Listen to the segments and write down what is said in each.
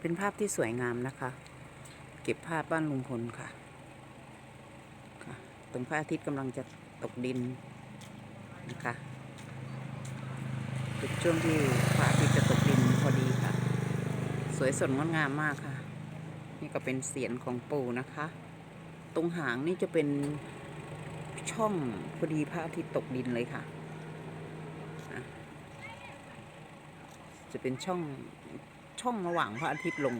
เป็นภาพที่สวยงามนะคะ เก็บภาพบ้านลุงพลค่ะค่ะ ตรงพระอาทิตย์กำลังจะตกดินนะคะเป็นช่วงที่พระอาทิตย์จะตกดินพอดีค่ะ สวยสดงดงามมากค่ะ นี่ก็เป็นเสียนของปู่นะคะ ตรงหางนี่จะเป็นช่องพอดีพระอาทิตย์ตกดินเลยค่ะอะจะเป็นช่อง ช่องระหว่างพระอาทิตย์ลง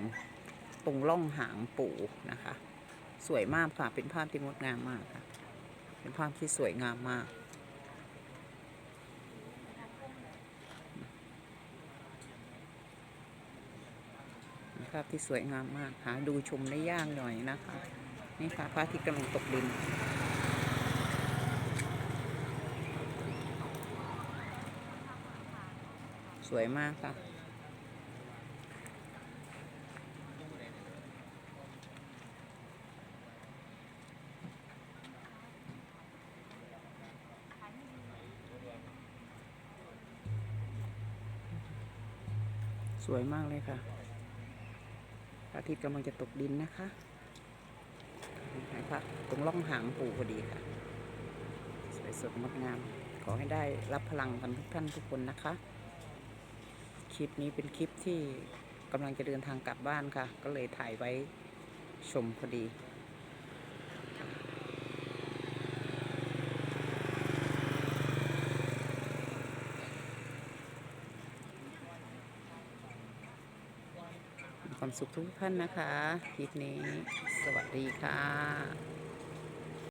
ตรงร่องหางปู่นะคะ สวยมากค่ะ เป็นภาพที่งดงามมากค่ะ เป็นภาพที่สวยงามมากเป็นภาพที่สวยงามมากหาดูชมได้ยากหน่อยนะคะ นี่ค่ะพระอาทิตย์กำลังตกดินสวยมากค่ะ สวยมากเลยค่ะพระอาทิตย์กำลังจะตกดินนะคะหายพักตรงร่องหางปู่พอดีค่ะ สวยสดงดงาม ขอให้ได้รับพลังกันทุกท่านทุกคนนะคะ คลิปนี้เป็นคลิปที่กำลังจะเดินทางกลับบ้านค่ะ ก็เลยถ่ายไว้ชมพอดี ความสุขทุกท่านนะคะคลิปนี้ สวัสดีค่ะ